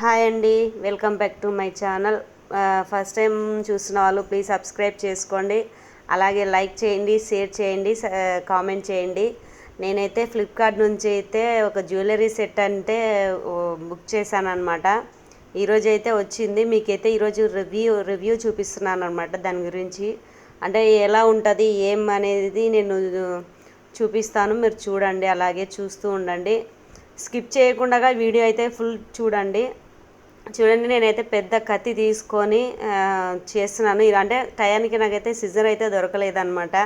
Hi అండి welcome back to my channel. First time చూస్తున్న వాళ్ళు ప్లీజ్ సబ్స్క్రైబ్ చేసుకోండి. అలాగే లైక్ చేయండి షేర్ చేయండి కామెంట్ చేయండి. నేనైతే ఫ్లిప్కార్ట్ నుంచి అయితే ఒక జ్యువెలరీ సెట్ అంటే బుక్ చేశాను అనమాట ఈరోజు అయితే వచ్చింది. మీకైతే ఈరోజు రివ్యూ రివ్యూ చూపిస్తున్నాను అనమాట దాని గురించి. అంటే ఎలా ఉంటుంది ఏం అనేది నేను చూపిస్తాను. మీరు చూడండి అలాగే చూస్తూ ఉండండి. స్కిప్ చేయకుండా వీడియో అయితే ఫుల్ చూడండి. చూడండి నేనైతే పెద్ద కత్తి తీసుకొని చేస్తున్నాను. ఇలా అంటే టయానికి నాకైతే సిజర్ అయితే దొరకలేదన్నమాట.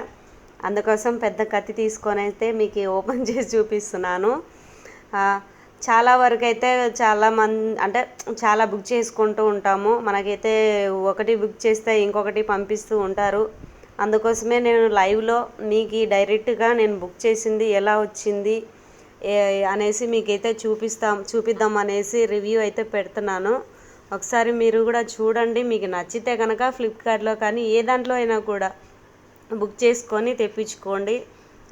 అందుకోసం పెద్ద కత్తి తీసుకొని అయితే మీకు ఓపెన్ చేసి చూపిస్తున్నాను. చాలా వరకు అయితే చాలా మంది అంటే చాలా బుక్ చేసుకుంటూ ఉంటాము. మనకైతే ఒకటి బుక్ చేస్తే ఇంకొకటి పంపిస్తూ ఉంటారు. అందుకోసమే నేను లైవ్లో మీకు డైరెక్ట్గా నేను బుక్ చేసింది ఎలా వచ్చింది అనేసి మీకైతే చూపిస్తాం చూపిద్దాం అనేసి రివ్యూ అయితే పెడుతున్నాను. ఒకసారి మీరు కూడా చూడండి మీకు నచ్చితే కనుక ఫ్లిప్కార్ట్లో కానీ ఏ దాంట్లో అయినా కూడా బుక్ చేసుకొని తెప్పించుకోండి.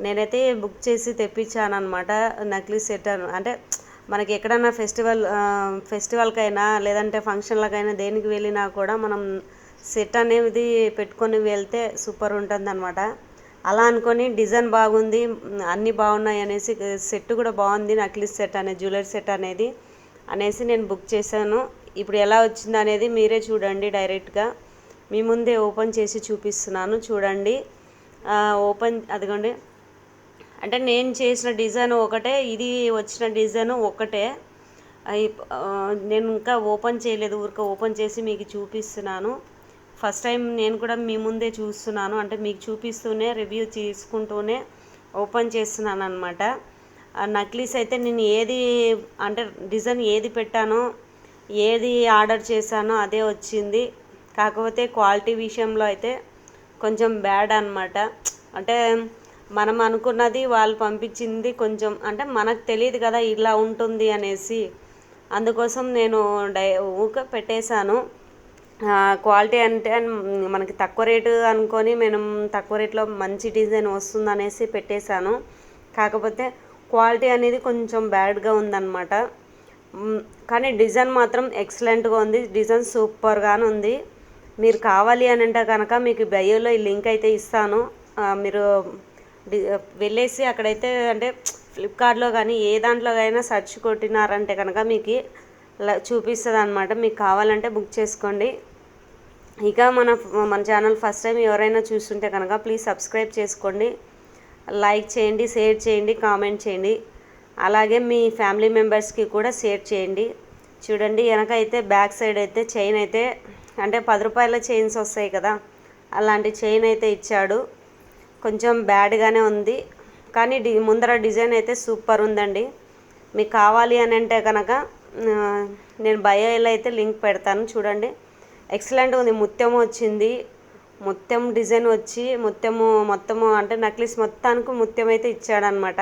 నేనైతే బుక్ చేసి తెప్పించాను అనమాట నక్లీ సెట్ అన్- అంటే మనకి ఎక్కడైనా ఫెస్టివల్ ఫెస్టివల్కైనా లేదంటే ఫంక్షన్లకైనా దేనికి వెళ్ళినా కూడా మనం సెట్ అనేది పెట్టుకొని వెళ్తే సూపర్ ఉంటుంది అలా అనుకొని డిజైన్ బాగుంది అన్నీ బాగున్నాయి అనేసి సెట్ కూడా బాగుంది నక్లిస్ సెట్ అనే జ్యువెలరీ సెట్ అనేది అనేసి నేను బుక్ చేశాను. ఇప్పుడు ఎలా వచ్చింది అనేది మీరే చూడండి డైరెక్ట్గా. మీ ముందే ఓపెన్ చేసి చూపిస్తున్నాను చూడండి. ఓపెన్ అదిగోండి. అంటే నేను చేసిన డిజైన్ ఒకటే ఇది వచ్చిన డిజైన్ ఒకటే. నేను ఇంకా ఓపెన్ చేయలేదు ఊరికే ఓపెన్ చేసి మీకు చూపిస్తున్నాను. ఫస్ట్ టైం నేను కూడా మీ ముందే చూస్తున్నాను. అంటే మీకు చూపిస్తూనే రివ్యూ తీసుకుంటూనే ఓపెన్ చేస్తున్నాను అనమాట నక్లీస్ అయితే నేను ఏది అంటే డిజైన్ ఏది పెట్టానో ఏది ఆర్డర్ చేశానో అదే వచ్చింది. కాకపోతే క్వాలిటీ విషయంలో అయితే కొంచెం బ్యాడ్ అన్నమాట. అంటే మనం అనుకున్నది వాళ్ళు పంపించింది కొంచెం అంటే మనకు తెలియదు కదా ఇలా ఉంటుంది అనేసి. అందుకోసం నేను డై ఊక పెట్టేశాను. క్వాలిటీ అంటే మనకి తక్కువ రేటు అనుకొని మనం తక్కువ రేట్లో మంచి డిజైన్ వస్తుంది అనేసి పెట్టేశాను. కాకపోతే క్వాలిటీ అనేది కొంచెం బ్యాడ్గా ఉందన్నమాట. కానీ డిజైన్ మాత్రం ఎక్సలెంట్గా ఉంది. డిజైన్ సూపర్గానే ఉంది. మీరు కావాలి అని అంటే కనుక మీకు బయోలో ఈ లింక్ అయితే ఇస్తాను. మీరు డి- వెళ్ళేసి అక్కడైతే అంటే ఫ్లిప్కార్ట్లో కానీ ఏ దాంట్లో అయినా సర్చ్ కొట్టినారంటే కనుక మీకు చూపిస్తుంది అనమాట మీకు కావాలంటే బుక్ చేసుకోండి. ఇక మన మన ఛానల్ ఫస్ట్ టైం ఎవరైనా చూస్తుంటే కనుక ప్లీజ్ సబ్స్క్రైబ్ చేసుకోండి. లైక్ చేయండి షేర్ చేయండి కామెంట్ చేయండి. అలాగే మీ ఫ్యామిలీ మెంబర్స్కి కూడా షేర్ చేయండి. చూడండి వెనక అయితే బ్యాక్ సైడ్ అయితే చైన్ అయితే అంటే పది రూపాయల చైన్స్ వస్తాయి కదా అలాంటి చైన్ అయితే ఇచ్చాడు. కొంచెం బ్యాడ్గానే ఉంది కానీ డి ముందర డిజైన్ అయితే సూపర్ ఉందండి. మీకు కావాలి అని అంటే కనుక నేను బయోలో అయితే లింక్ పెడతాను చూడండి. ఎక్సలెంట్ ఉంది. ముత్యం వచ్చింది. ముత్యం డిజైన్ వచ్చి ముత్యము మొత్తము అంటే నక్లీస్ మొత్తానికి ముత్యం అయితే ఇచ్చాడనమాట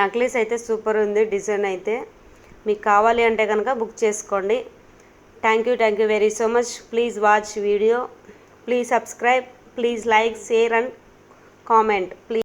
నక్లీస్ అయితే సూపర్ ఉంది డిజైన్ అయితే. మీకు కావాలి అంటే కనుక బుక్ చేసుకోండి. Thank you thank you very so much please watch video please subscribe please like share and comment please